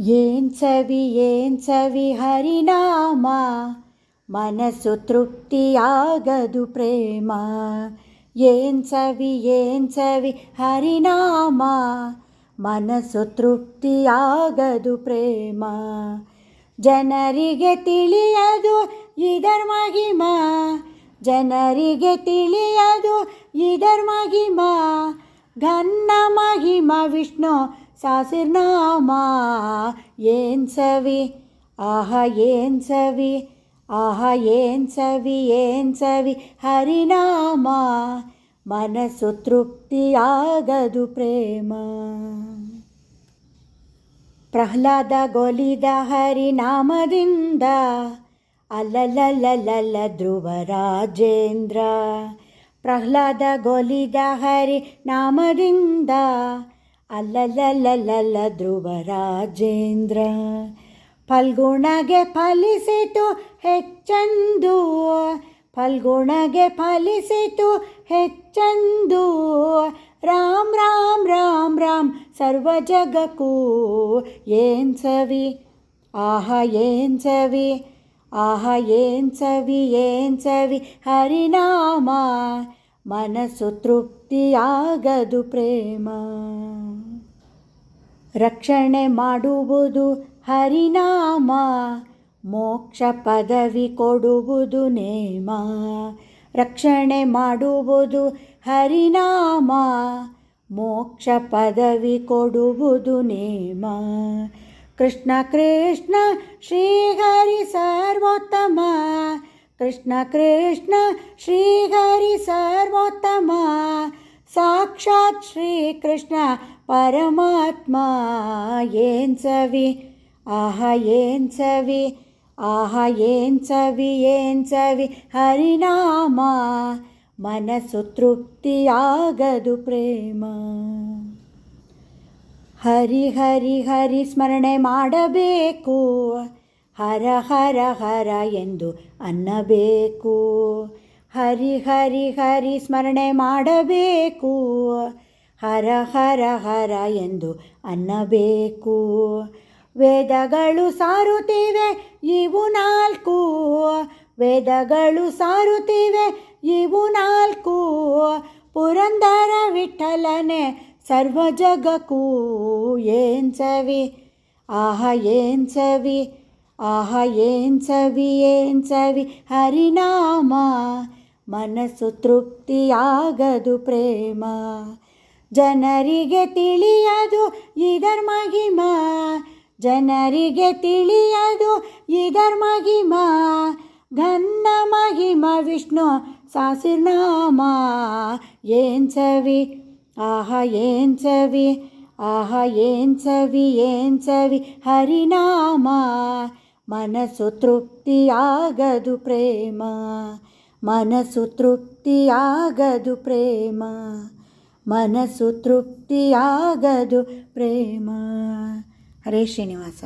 ಏನ್ ಸವಿ ಏನ್ ಸವಿ ಹರಿನಾಮ? ಮನಸ್ಸು ತೃಪ್ತಿಯಾಗದು ಪ್ರೇಮ. ಏನ್ ಸವಿ ಏನ್ ಸವಿ ಹರಿನಾಮ? ಮನಸ್ಸು ತೃಪ್ತಿಯಾಗದು ಪ್ರೇಮ. ಜನರಿಗೆ ತಿಳಿಯದು ಇದರ್ ಮಹಿಮ. ಜನರಿಗೆ ತಿಳಿಯದು ಇದರ್ ಮಹಿಮ. ಘನ್ನ ಮಹಿಮ ವಿಷ್ಣು ಸಾಸಿರ್ನಾಮ ಏನ್ ಸವಿ ಆಹ ಏನ್ ಸವಿ ಆಹ ಏನ್ ಸವಿ ಏನ್ ಸವಿ ಹರಿನಾಮ ಮನಸ್ಸು ತೃಪ್ತಿಯಾಗದು ಪ್ರೇಮ ಪ್ರಹ್ಲಾದ ಗೊಲಿದ ಹರಿನಾಮದಿಂದ ಅಲ್ಲಲ್ಲಲ್ಲಲ್ಲ ಧ್ರುವರಾಜೇಂದ್ರ ಪ್ರಹ್ಲಾದ ಗೊಲಿದ ಹರಿ ನಾಮದಿಂದ ಧ್ರುವ ರಾಜೇಂದ್ರ. ಫಲ್ಗುಣಗೆ ಫಲಿಸಿತು ಹೆಚ್ಚಂದು. ಫಲ್ಗುಣಗೆ ಫಲಿಸಿತು ಹೆಚ್ಚಂದು. ರಾಮ್ ರಾಮ್ ರಾಮ್ ರಾಮ್ ಸರ್ವ ಜಗಕ್ಕೂ. ಏನ್ ಸವಿ? ಆಹ, ಏನ್ ಸವಿ? ಆಹ, ಏನ್ ಸವಿ? ಏನ್ ಸವಿ? ಹರಿನಾಮ. ಮನಸ್ಸು ತೃಪ್ತಿಯಾಗದು ಪ್ರೇಮ. ರಕ್ಷಣೆ ಮಾಡುವುದು ಹರಿನಾಮ, ಮೋಕ್ಷ ಪದವಿ ಕೊಡುವುದು ನೇಮ. ರಕ್ಷಣೆ ಮಾಡುವುದು ಹರಿನಾಮ, ಮೋಕ್ಷ ಪದವಿ ಕೊಡುವುದು ನೇಮ. ಕೃಷ್ಣ ಕೃಷ್ಣ ಶ್ರೀಹರಿ ಸರ್ವೋತ್ತಮ ಕೃಷ್ಣ ಶ್ರೀಹರಿ ಸರ್ವೋತ್ತಮ. ಸಾಕ್ಷಾತ್ ಶ್ರೀಕೃಷ್ಣ ಪರಮಾತ್ಮ. ಏನ್ ಸವಿ? ಆಹ, ಏನ್ ಸವಿ? ಆಹ, ಏನ್ ಸವಿ? ಏನ್ ಸವಿ? ಹರಿನಾಮ. ಮನಸ್ಸು ತೃಪ್ತಿಯಾಗದು ಪ್ರೇಮ. ಹರಿ ಹರಿ ಹರಿ ಸ್ಮರಣೆ ಮಾಡಬೇಕು. ಹರ ಹರ ಹರ ಎಂದು ಅನ್ನಬೇಕು. ಹರಿ ಹರಿ ಹರಿ ಸ್ಮರಣೆ ಮಾಡಬೇಕು. ಹರ ಹರ ಹರ ಎಂದು ಅನ್ನಬೇಕು. ವೇದಗಳು ಸಾರುತ್ತಿವೆ ಇವು ನಾಲ್ಕು. ವೇದಗಳು ಸಾರುತ್ತಿವೆ ಇವು ನಾಲ್ಕು. ಪುರಂದರ ವಿಠಲನೆ ಸರ್ವ ಜಗಕ್ಕೂ ಏನ್ ಸವಿ? ಆಹ, ಏನ್ ಸವಿ? ಆಹ, ಏನ್ ಸವಿ ಏನ್ ಸವಿ, ಹರಿನಾಮ. ಮನಸ್ಸು ತೃಪ್ತಿಯಾಗದು ಪ್ರೇಮ. ಜನರಿಗೆ ತಿಳಿಯದು ಇದರ ಮಹಿಮ. ಜನರಿಗೆ ತಿಳಿಯದು ಇದರ ಮಹಿಮ. ಘನ್ನ ಮಹಿಮ ವಿಷ್ಣು ಸಾಸಿರ್ನಾಮ ಏನ್ ಸವಿ, ಆಹ, ಏನ್ ಸವಿ, ಆಹ, ಏನ್ ಸವಿ ಏನ್ ಸವಿ, ಹರಿನಾಮ. ಮನಸ್ಸು ತೃಪ್ತಿಯಾಗದು ಪ್ರೇಮ. ಮನಸ್ಸು ತೃಪ್ತಿಯಾಗದು ಪ್ರೇಮ. ಮನಸ್ಸು ತೃಪ್ತಿಯಾಗದು ಪ್ರೇಮ. ಹರೇ ಶ್ರೀನಿವಾಸ.